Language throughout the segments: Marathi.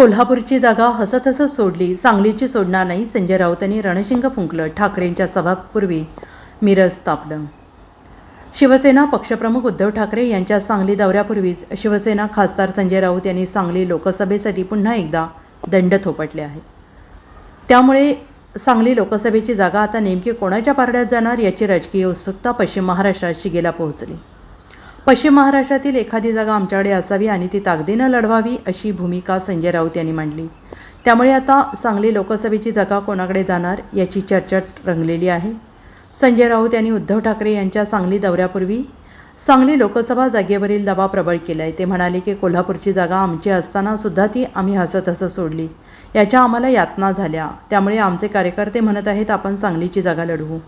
कोल्हापूरची जागा हसत हसत सोडली सांगलीची सोडणार नाही संजय राऊतांनी रणशिंग फुंकलं ठाकरेंच्या सभापूर्वी मिरज तापलं. शिवसेना पक्षप्रमुख उद्धव ठाकरे यांच्या सांगली दौऱ्यापूर्वीच शिवसेना खासदार संजय राऊत यांनी सांगली लोकसभेसाठी पुन्हा एकदा दंड थोपटले आहे. त्यामुळे सांगली लोकसभेची जागा आता नेमकी कोणाच्या पारड्यात जाणार याची राजकीय उत्सुकता पश्चिम महाराष्ट्रात शिगेला पोहोचली. पश्चिम महाराष्ट्रातील एखादी जागा आमच्याकडे असावी आणि ती ताकदीनं लढवावी अशी भूमिका संजय राऊत यांनी मांडली. त्यामुळे आता सांगली लोकसभेची जागा कोणाकडे जाणार याची चर्चा रंगलेली आहे. संजय राऊत यांनी उद्धव ठाकरे यांच्या सांगली दौऱ्यापूर्वी सांगली लोकसभा जागेवरील दबाव प्रबळ केला आहे ते म्हणाले की कोल्हापूरची जागा आमची असताना सुद्धा ती आम्ही हसत हसत सोडली. याच्या आम्हाला यातना झाल्या. त्यामुळे आमचे कार्यकर्ते म्हणत आहेत आपण सांगलीची जागा लढवू.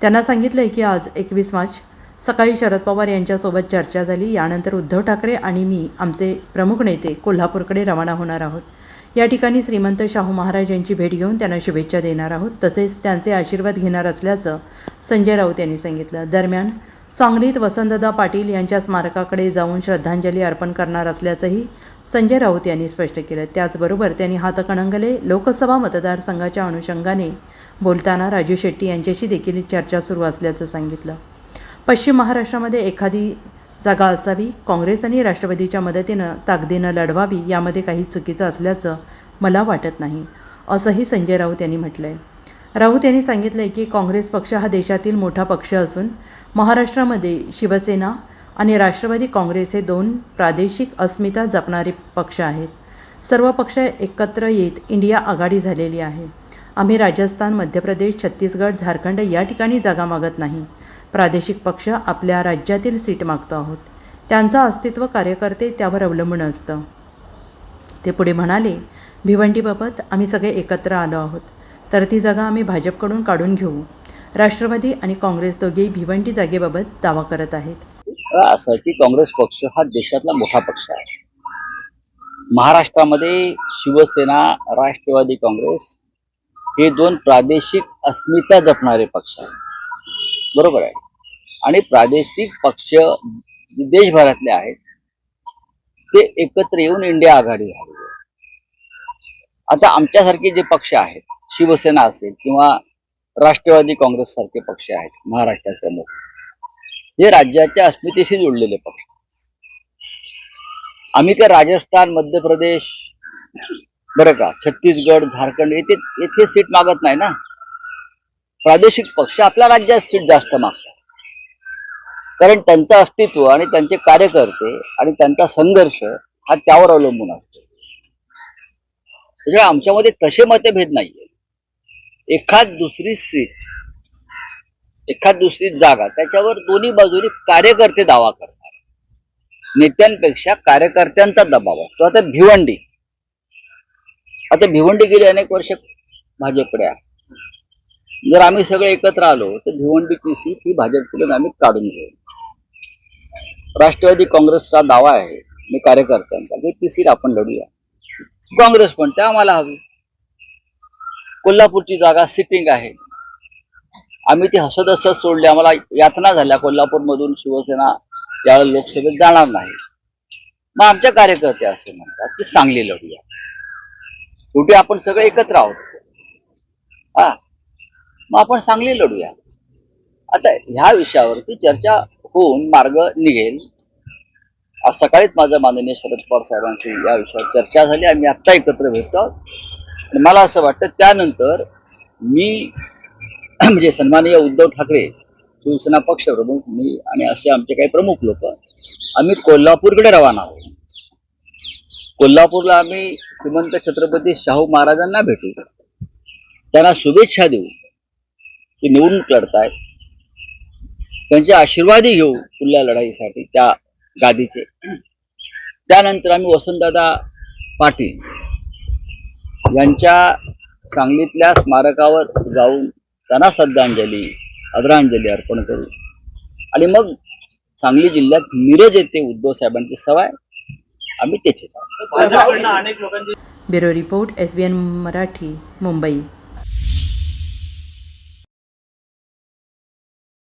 त्यांना सांगितलं आहे की आज एकवीस मार्च सकाळी शरद पवार यांच्यासोबत चर्चा झाली. यानंतर उद्धव ठाकरे आणि मी आमचे प्रमुख नेते कोल्हापूरकडे रवाना होणार आहोत. या ठिकाणी श्रीमंत शाहू महाराज यांची भेट घेऊन त्यांना शुभेच्छा देणार आहोत. तसेच त्यांचे आशीर्वाद घेणार असल्याचं संजय राऊत यांनी सांगितलं. दरम्यान सांगलीत वसंतदा पाटील यांच्या स्मारकाकडे जाऊन श्रद्धांजली अर्पण करणार असल्याचंही संजय राऊत यांनी स्पष्ट केलं. त्याचबरोबर त्यांनी हातकणंगले लोकसभा मतदारसंघाच्या अनुषंगाने बोलताना राजू शेट्टी यांच्याशी देखील चर्चा सुरू असल्याचं सांगितलं. पश्चिम महाराष्ट्रामध्ये एखादी जागा असावी काँग्रेस आणि राष्ट्रवादीच्या मदतीनं ताकदीनं लढवावी यामध्ये काही चुकीचं असल्याचं मला वाटत नाही असंही संजय राऊत यांनी म्हटलं आहे राऊत यांनी सांगितलं आहे की काँग्रेस पक्ष हा देशातील मोठा पक्ष असून महाराष्ट्रामध्ये शिवसेना आणि राष्ट्रवादी काँग्रेस हे दोन प्रादेशिक अस्मिता जपणारे पक्ष आहेत. सर्व पक्ष एकत्र येत इंडिया आघाडी झालेली आहे. आम्ही राजस्थान मध्य प्रदेश छत्तीसगड झारखंड या ठिकाणी जागा मागत नाही. प्रादेशिक पक्ष आपल्या राज्यातील सीट मागतो आहोत. त्यांचं अस्तित्व कार्यकर्ते त्यावर अवलंबून असतं. ते पुढे म्हणाले भिवंडीबाबत आम्ही सगळे एकत्र आलो आहोत. तर ती जागा आम्ही भाजपकडून काढून घेऊ. राष्ट्रवादी आणि काँग्रेस दोघेही भिवंडी जागेबाबत दावा करत आहेत. असं की काँग्रेस पक्ष हा देशातला मोठा पक्ष आहे. महाराष्ट्रामध्ये शिवसेना राष्ट्रवादी काँग्रेस हे दोन प्रादेशिक अस्मिता जपणारे पक्ष आहेत. बरोबर आहे. आणि प्रादेशिक पक्ष देशभरातले आहेत ते एकत्र येऊन इंडिया आघाडी झाली आता आमच्यासारखे जे पक्ष आहेत शिवसेना असेल किंवा राष्ट्रवादी काँग्रेस सारखे पक्ष आहेत महाराष्ट्राच्या मोठे हे राज्याच्या अस्मितेशी जोडलेले पक्ष. आम्ही काय राजस्थान मध्य प्रदेश बरं का छत्तीसगड झारखंड येथे येथे सीट मागत नाही ना? प्रादेशिक पक्ष आपल्या राज्यात सीट जास्त मागतात. कारण त्यांचं अस्तित्व आणि त्यांचे कार्यकर्ते आणि त्यांचा संघर्ष हा त्यावर अवलंबून असतो. त्याच्यामुळे आमच्यामध्ये तसे मतभेद नाहीये. एखाद दुसरी सीट एखाद दुसरी जागा त्याच्यावर दोन्ही बाजूनी कार्यकर्ते दावा करतात. नेत्यांपेक्षा कार्यकर्त्यांचा दबाव असतो. आता भिवंडी. आता भिवंडी गेली अनेक वर्ष भाजपकडे आहे. जर आम्ही सगळे एकत्र आलो तर भिवंडीची सीट ही भाजपकडून आम्ही काढून घेऊ. राष्ट्रवादी काँग्रेसचा दावा आहे. मी कार्यकर्त्यांचा. की ती सीट आपण लढूया. काँग्रेस पण त्या आम्हाला हवी. कोल्हापूरची जागा सिटिंग आहे. आम्ही ती हसत हसत सोडली. आम्हाला यातना झाल्या. कोल्हापूरमधून शिवसेना यावेळेला लोकसभेत जाणार नाही. मग आमच्या कार्यकर्ते असे म्हणतात की सांगली लढूया. शेवटी आपण सगळे एकत्र आहोत. हा. मग आपण सांगली लढूया. आता ह्या विषयावरती चर्चा होऊन मार्ग निघेल. आज सकाळीच माझं माननीय शरद पवार साहेबांशी या विषयावर चर्चा झाली. आम्ही आत्ता एकत्र भेटतो. आणि मला असं वाटतं त्यानंतर मी म्हणजे सन्माननीय उद्धव ठाकरे शिवसेना पक्ष प्रमुख मी आणि असे आमचे काही प्रमुख लोक आम्ही कोल्हापूरकडे रवाना आहोत. कोल्हापूरला आम्ही श्रीमंत छत्रपती शाहू महाराजांना भेटू. त्यांना शुभेच्छा देऊ की निवडणूक लढतायत. त्यांचे आशीर्वादही घेऊ पुढल्या लढाईसाठी त्या गादीचे. त्यानंतर आम्ही वसंतदादा पाटील यांच्या सांगलीतल्या स्मारकावर जाऊन त्यांना श्रद्धांजली आदरांजली अर्पण करू. आणि मग सांगली जिल्ह्यात मिरज येथे उद्धव साहेबांची आहे. आम्ही लोकांची bureau report S B N Marathi Mumbai.